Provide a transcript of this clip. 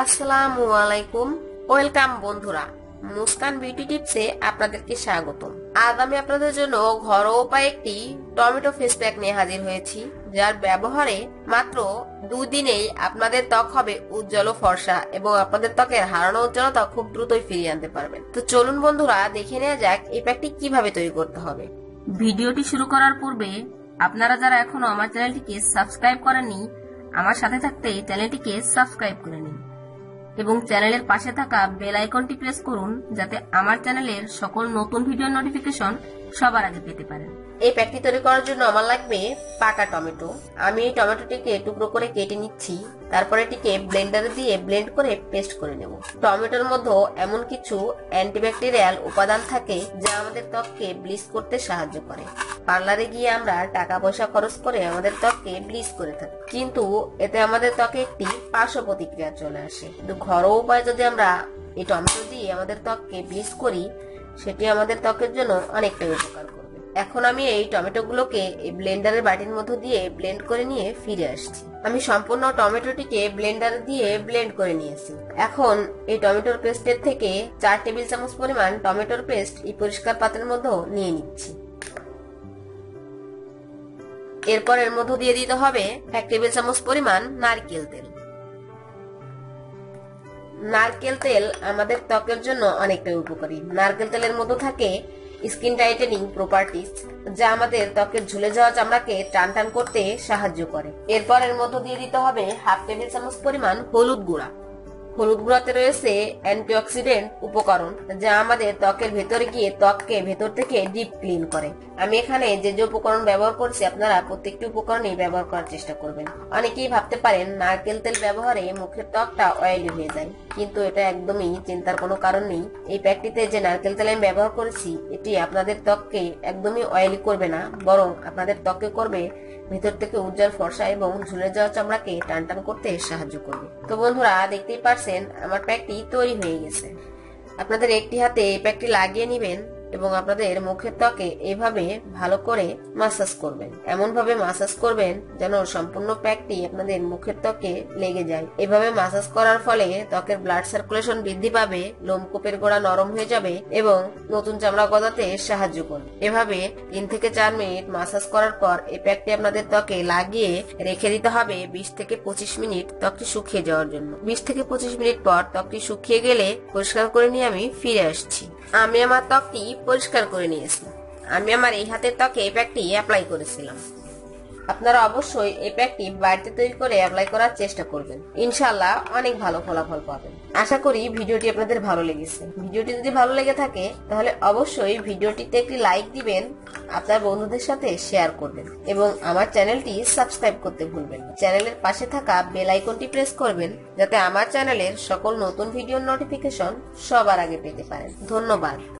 আসসালামু আলাইকুম ওয়েলকাম বন্ধুরা, মুস্কান বিউটি টিপসে আপনাদেরকে স্বাগত আজ আমি আপনাদের জন্য ঘরোয়া উপায়ে একটি টমেটো ফেস প্যাক নিয়ে হাজির হয়েছি, যার ব্যবহারে মাত্র দুদিনেই আপনাদের ত্বক হবে উজ্জ্বল ফর্সা এবং আপনাদের ত্বকের হারানো উজ্জ্বলতা খুব দ্রুতই ফিরিয়ে আনতে পারবেন। তো চলুন বন্ধুরা, দেখে নেওয়া যাক এই প্যাকটি কীভাবে তৈরি করতে হবে। ভিডিওটি শুরু করার পূর্বে আপনারা যারা এখনও আমার চ্যানেলটিকে সাবস্ক্রাইব করেননি, আমার সাথে থাকতে চ্যানেলটিকে সাবস্ক্রাইব করে নিন। এবং চ্যানেলের পাশে থাকা বেল আইকনটি প্রেস করুন যাতে আমার চ্যানেলের সকল নতুন ভিডিও নোটিফিকেশন সবার আগে পেতে পারেন। এই প্যাকটি তৈরি করার জন্য আমার লাগবে পাকা টমেটো। আমি এই টমেটোটিকে টুকরো করে কেটে নিচ্ছি, তারপর এটিকে ব্লেন্ডারে দিয়ে ব্লেন্ড করে পেস্ট করে নেব। টমেটোর মধ্যে এমন কিছু অ্যান্টিব্যাকটেরিয়াল উপাদান থাকে যা আমাদের ত্বককে ব্লিচ করতে সাহায্য করে। পার্লারে গিয়ে আমরা টাকা পয়সা খরচ করে আমাদের ত্বককে ব্লিচ করে থাকি। কিন্তু এতে আমাদের ত্বকে একটি পার্শ্ব প্রতিক্রিয়া চলে আসে। কিন্তু ঘরোয়া উপায়ে যদি আমরা এই টমেটো দিয়ে আমাদের ত্বককে ব্লিচ করি, সেটি আমাদের ত্বকের জন্য অনেকটাই উপকার করবে। এখন আমি এই টমেটোগুলোকে এই ব্লেন্ডারের বাটির মধ্যে দিয়ে ব্লেন্ড করে নিয়ে ফিরে আসছি। আমি সম্পূর্ণ টমেটোটিকে ব্লেন্ডারে দিয়ে ব্লেন্ড করে নিয়েছি। এখন এই টমেটোর পেস্টের থেকে চার টেবিল চামচ পরিমাণ টমেটোর পেস্ট এই পরিষ্কার পাত্রের মধ্যে নিয়ে নিচ্ছি। এরপর এর মধ্যে দিয়ে দিতে হবে এক টেবিল চামচ পরিমাণ নারকেল তেল। নারকেল তেল আমাদের ত্বকের জন্য অনেকটাই উপকারী। নারকেল তেলের মধ্যে থাকে স্কিন টাইটেনিং প্রপার্টিস যা আমাদের ত্বকের ঝুলে যাওয়া চামড়াকে টান টান করতে সাহায্য করে। এরপর এর মধ্যে দিয়ে দিতে হবে হাফ টেবিল চামচ পরিমাণ হলুদ গুঁড়া। হলুদ গুঁড়াতে রয়েছে অ্যান্টিঅক্সিডেন্ট উপকরণ যা আমাদের ত্বকের ভেতরে গিয়ে ত্বককে ভেতর থেকে ডিপ ক্লিন করে। আমি এখানে যে যে উপকরণ ব্যবহার করছি, আপনারা প্রত্যেকটি উপকরণই ব্যবহার করার চেষ্টা করবেন। অনেকেই ভাবতে পারেন নারকেল তেল ব্যবহারে মুখের ত্বকটা অয়েলি হয়ে যায়। কিন্তু এটা একদমই চিন্তার কোনো কারণ নেই। এই প্যাকটিতে যে নারকেল তেল আমি ব্যবহার করেছি, এটি আপনাদের ত্বককে একদমই অয়েলি করবে না, বরং আপনাদের ত্বককে করবে ভিতর থেকে উজ্জ্বল ফর্সা এবং ঝুলে যাওয়া চামড়াকে টান টান করতে সাহায্য করবে। তো বন্ধুরা, দেখতেই পারছেন, আমার প্যাকটি তৈরি হয়ে গেছে। আপনাদের একটি হাতে এই প্যাকটি লাগিয়ে নেবেন। এবং আপনাদের মুখের ত্বকে এভাবে ভালো করে মাসাজ করবেন। এমন ভাবে মাসাজ করবেন যেন সম্পূর্ণ প্যাকটি আপনাদের মুখের ত্বকে লেগে যায়। এভাবে মাসাজ করার ফলে ত্বকের ব্লাড সার্কুলেশন বৃদ্ধি পাবে, লোমকূপের গোড়া নরম হয়ে যাবে এবং নতুন চামড়া গজাতে সাহায্য করবে। এভাবে তিন থেকে চার মিনিট মাসাজ করার পর এই প্যাকটি আপনাদের ত্বকে লাগিয়ে রেখে দিতে হবে বিশ থেকে পঁচিশ মিনিট ত্বকটি শুকিয়ে যাওয়ার জন্য। বিশ থেকে পঁচিশ মিনিট পর ত্বকটি শুকিয়ে গেলে পরিষ্কার করে নিয়ে আমি ফিরে আসছি। আমি আমার ত্বকটি পরিষ্কার করে নিয়েছি। আমি আমার এই হাতের ত্বকে এই প্যাকটি অ্যাপ্লাই করেছিলাম। আপনারা অবশ্যই এই প্যাকটি বাড়িতে তৈরি করে অ্যাপ্লাই করার চেষ্টা করবেন। ইনশাল্লাহ অনেক ভালো ফলাফল পাবেন। আশা করি ভিডিওটি আপনাদের ভালো লেগেছে। ভিডিওটি যদি ভালো লেগে থাকে, তাহলে অবশ্যই ভিডিওটিতে একটি লাইক দিবেন। আপনার বন্ধুদের সাথে শেয়ার করবেন এবং আমার চ্যানেলটি সাবস্ক্রাইব করতে ভুলবেন চ্যানেলের পাশে থাকা বেল আইকনটি প্রেস করবেন যাতে আমার চ্যানেলের সকল নতুন ভিডিওর নোটিফিকেশন সবার আগে পেতে পারেন। ধন্যবাদ।